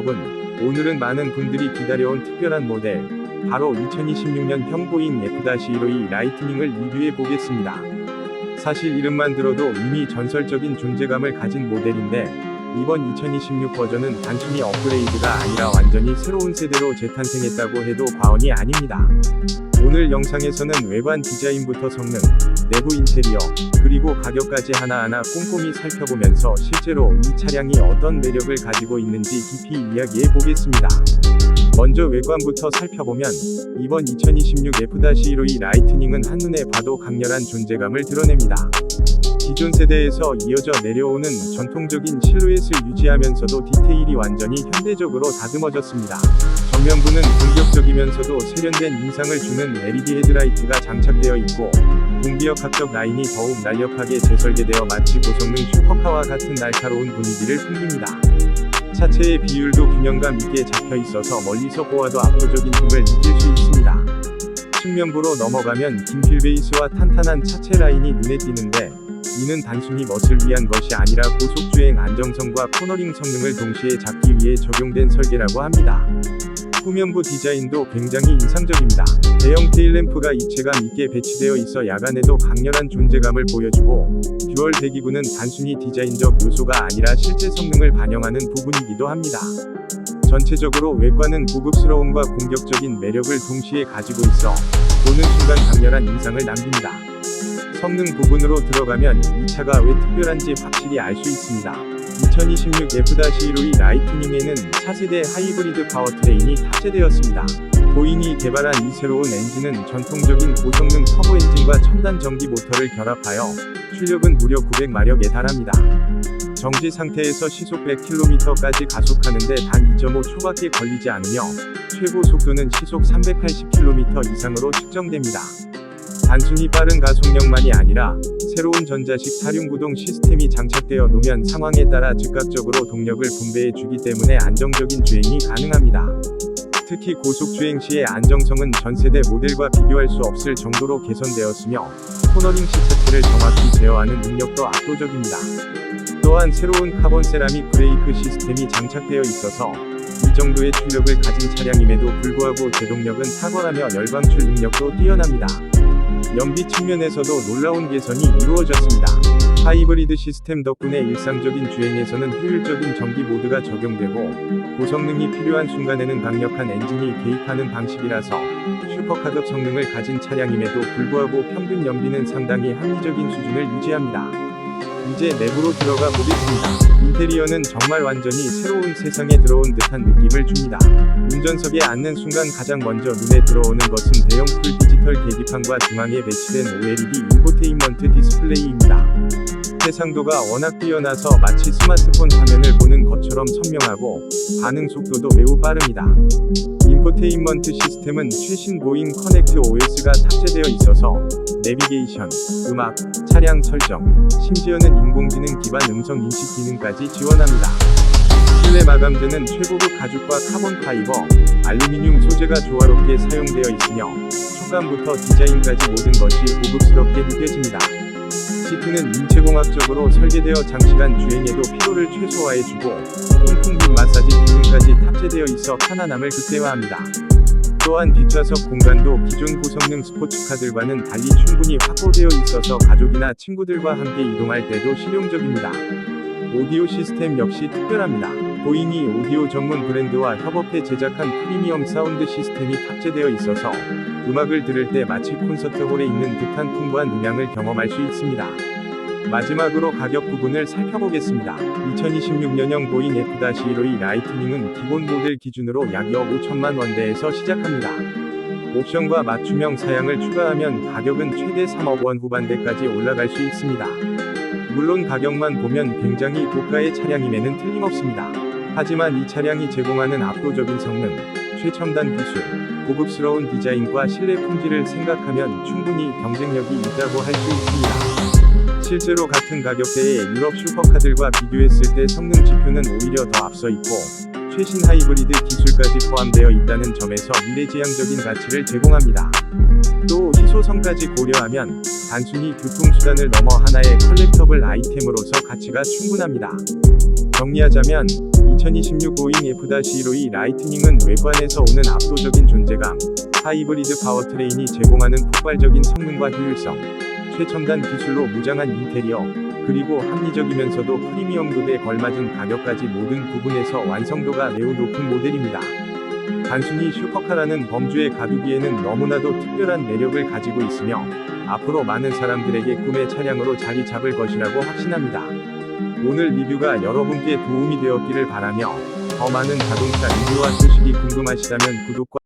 여러분, 오늘은 많은 분들이 기다려온 특별한 모델, 바로 2026년 형 보잉 F-152 라이트닝을 리뷰해 보겠습니다. 사실 이름만 들어도 이미 전설적인 존재감을 가진 모델인데, 이번 2026 버전은 단순히 업그레이드가 아니라 완전히 새로운 세대로 재탄생했다고 해도 과언이 아닙니다. 오늘 영상에서는 외관 디자인부터 성능, 내부 인테리어, 그리고 가격까지 하나하나 꼼꼼히 살펴보면서 실제로 이 차량이 어떤 매력을 가지고 있는지 깊이 이야기해 보겠습니다. 먼저 외관부터 살펴보면 이번 2026 F-152 라이트닝은 한눈에 봐도 강렬한 존재감을 드러냅니다. 기존 세대에서 이어져 내려오는 전통적인 실루엣을 유지하면서도 디테일이 완전히 현대적으로 다듬어졌습니다. 전면부는 공격적이면서도 세련된 인상을 주는 LED 헤드라이트가 장착되어 있고 공기역학적 라인이 더욱 날렵하게 재설계되어 마치 고성능 슈퍼카와 같은 날카로운 분위기를 풍깁니다. 차체의 비율도 균형감 있게 잡혀 있어서 멀리서 보아도 압도적인 힘을 느낄 수 있습니다. 측면부로 넘어가면 긴 휠베이스와 탄탄한 차체 라인이 눈에 띄는데 이는 단순히 멋을 위한 것이 아니라 고속주행 안정성과 코너링 성능을 동시에 잡기 위해 적용된 설계라고 합니다. 후면부 디자인도 굉장히 인상적입니다. 대형 테일램프가 입체감 있게 배치되어 있어 야간에도 강렬한 존재감을 보여주고 듀얼 배기구는 단순히 디자인적 요소가 아니라 실제 성능을 반영하는 부분이기도 합니다. 전체적으로 외관은 고급스러움과 공격적인 매력을 동시에 가지고 있어 보는 순간 강렬한 인상을 남깁니다. 성능 부분으로 들어가면 이 차가 왜 특별한지 확실히 알 수 있습니다. 2026 F-152 라이트닝에는 차세대 하이브리드 파워트레인이 탑재되었습니다. 보잉이 개발한 이 새로운 엔진은 전통적인 고성능 터보 엔진과 첨단 전기 모터를 결합하여 출력은 무려 900마력에 달합니다. 정지 상태에서 시속 100km까지 가속하는데 단 2.5 초밖에 걸리지 않으며 최고 속도는 시속 380km 이상으로 측정됩니다. 단순히 빠른 가속력만이 아니라 새로운 전자식 사륜구동 시스템이 장착되어 노면 상황에 따라 즉각적으로 동력을 분배해 주기 때문에 안정적인 주행이 가능합니다. 특히 고속 주행 시의 안정성은 전 세대 모델과 비교할 수 없을 정도로 개선되었으며 코너링 시 차체를 정확히 제어하는 능력도 압도적입니다. 또한 새로운 카본 세라믹 브레이크 시스템이 장착되어 있어서 이 정도의 출력을 가진 차량임에도 불구하고 제동력은 탁월하며 열방출 능력도 뛰어납니다. 연비 측면에서도 놀라운 개선이 이루어졌습니다. 하이브리드 시스템 덕분에 일상적인 주행에서는 효율적인 전기 모드가 적용되고 고성능이 필요한 순간에는 강력한 엔진이 개입하는 방식이라서 슈퍼카급 성능을 가진 차량임에도 불구하고 평균 연비는 상당히 합리적인 수준을 유지합니다. 이제 내부로 들어가 보겠습니다. 인테리어는 정말 완전히 새로운 세상에 들어온 듯한 느낌을 줍니다. 운전석에 앉는 순간 가장 먼저 눈에 들어오는 것은 대형 풀 계기판과 중앙에 배치된 OLED 인포테인먼트 디스플레이입니다. 해상도가 워낙 뛰어나서 마치 스마트폰 화면을 보는 것처럼 선명하고 반응 속도도 매우 빠릅니다. 인포테인먼트 시스템은 최신 보잉 커넥트 OS가 탑재되어 있어서 내비게이션, 음악, 차량 설정, 심지어는 인공지능 기반 음성 인식 기능까지 지원합니다. 실내 마감재는 최고급 가죽과 카본 파이버, 알루미늄 소재가 조화롭게 사용되어 있으며 촉감부터 디자인까지 모든 것이 고급스럽게 느껴집니다. 시트는 인체공학적으로 설계되어 장시간 주행에도 피로를 최소화해주고 통풍 및 마사지 기능까지 탑재되어 있어 편안함을 극대화합니다. 또한 뒷좌석 공간도 기존 고성능 스포츠카들과는 달리 충분히 확보되어 있어서 가족이나 친구들과 함께 이동할 때도 실용적입니다. 오디오 시스템 역시 특별합니다. 보잉이 오디오 전문 브랜드와 협업해 제작한 프리미엄 사운드 시스템이 탑재되어 있어서 음악을 들을 때 마치 콘서트홀에 있는 듯한 풍부한 음향을 경험할 수 있습니다. 마지막으로 가격 부분을 살펴보겠습니다. 2026년형 보잉 F-152 라이트닝은 기본 모델 기준으로 약 2억 5천만 원대에서 시작합니다. 옵션과 맞춤형 사양을 추가하면 가격은 최대 3억 원 후반대까지 올라갈 수 있습니다. 물론 가격만 보면 굉장히 고가의 차량임에는 틀림없습니다. 하지만 이 차량이 제공하는 압도적인 성능, 최첨단 기술, 고급스러운 디자인과 실내 품질을 생각하면 충분히 경쟁력이 있다고 할 수 있습니다. 실제로 같은 가격대의 유럽 슈퍼카들과 비교했을 때 성능 지표는 오히려 더 앞서 있고, 최신 하이브리드 기술까지 포함되어 있다는 점에서 미래지향적인 가치를 제공합니다. 또희 소성까지 고려하면 단순히 교통수단을 넘어 하나의 컬렉터블 아이템으로서 가치가 충분합니다. 정리하자면 2026 고잉 F-12 라이트닝은 외관에서 오는 압도적인 존재감, 하이브리드 파워트레인이 제공하는 폭발적인 성능과 효율성, 최첨단 기술로 무장한 인테리어, 그리고 합리적이면서도 프리미엄급에 걸맞은 가격까지 모든 부분에서 완성도가 매우 높은 모델입니다. 단순히 슈퍼카라는 범주에 가두기에는 너무나도 특별한 매력을 가지고 있으며 앞으로 많은 사람들에게 꿈의 차량으로 자리 잡을 것이라고 확신합니다. 오늘 리뷰가 여러분께 도움이 되었기를 바라며 더 많은 자동차 리뷰와 소식이 궁금하시다면 구독과